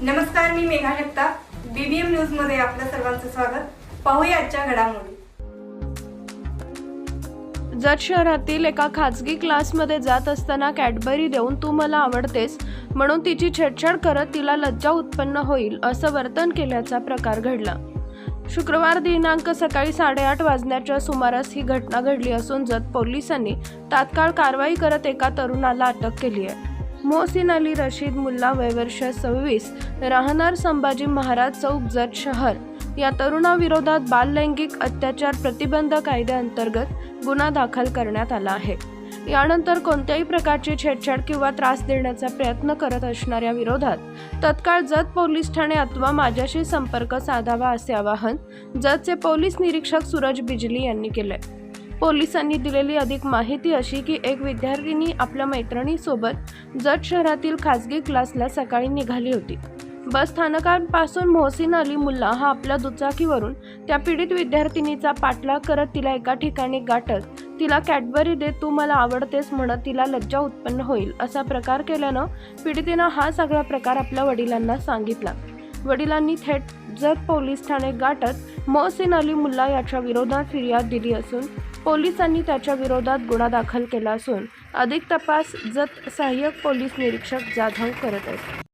नमस्कार मी मेघा जगताप. बीबीएम न्यूजमध्ये आपलं सर्वांचं स्वागत. पाहूया आजच्या घडामोडी. जत शहरातील एका खाजगी क्लासमध्ये जात असताना कॅडबरी देऊन तू मला आवडतेस म्हणून तिची छेडछाड करत तिला लज्जा उत्पन्न होईल असं वर्तन केल्याचा प्रकार घडला. शुक्रवार दिनांक सकाळी साडेआठ वाजण्याच्या सुमारास ही घटना घडली असून जत पोलिसांनी तात्काळ कारवाई करत एका तरुणाला अटक केली आहे. मोहसिन अली रशीद मुल्ला वयवर्ष सव्वीस राहणार संभाजी महाराज चौक जत शहर. या तरुणाविरोधात बाललैंगिक अत्याचार प्रतिबंध कायद्याअंतर्गत गुन्हा दाखल करण्यात आला आहे. यानंतर कोणत्याही प्रकारची छेडछाड किंवा त्रास देण्याचा प्रयत्न करत असणाऱ्या विरोधात तत्काळ जत पोलीस ठाणे अथवा माझ्याशी संपर्क साधावा असे आवाहन जतचे पोलीस निरीक्षक सूरज बिजली यांनी केले. पोलिसांनी दिलेली अधिक माहिती अशी की एक विद्यार्थिनी आपल्या मैत्रिणीसोबत जत शहरातील खासगी क्लासला सकाळी निघाली होती. बस स्थानकांपासून मोहसिन अली मुल्ला हा आपल्या दुचाकीवरून त्या पीडित विद्यार्थिनीचा पाठलाग करत तिला एका ठिकाणी गाठत तिला कॅडबरी देत तू मला आवडतेस म्हणत तिला लज्जा उत्पन्न होईल असा प्रकार केल्यानं पीडितेनं हा सगळा प्रकार आपल्या वडिलांना सांगितला. वडिलांनी थेट जत पोलीस ठाणे गाठत मोहसिन अली मुल्ला याच्या विरोधात फिर्याद दिली असून पोलिसांनी त्याच्या विरोधात गुन्हा दाखल केला असून अधिक तपास जत सहाय्यक पोलीस निरीक्षक जाधव करत आहेत.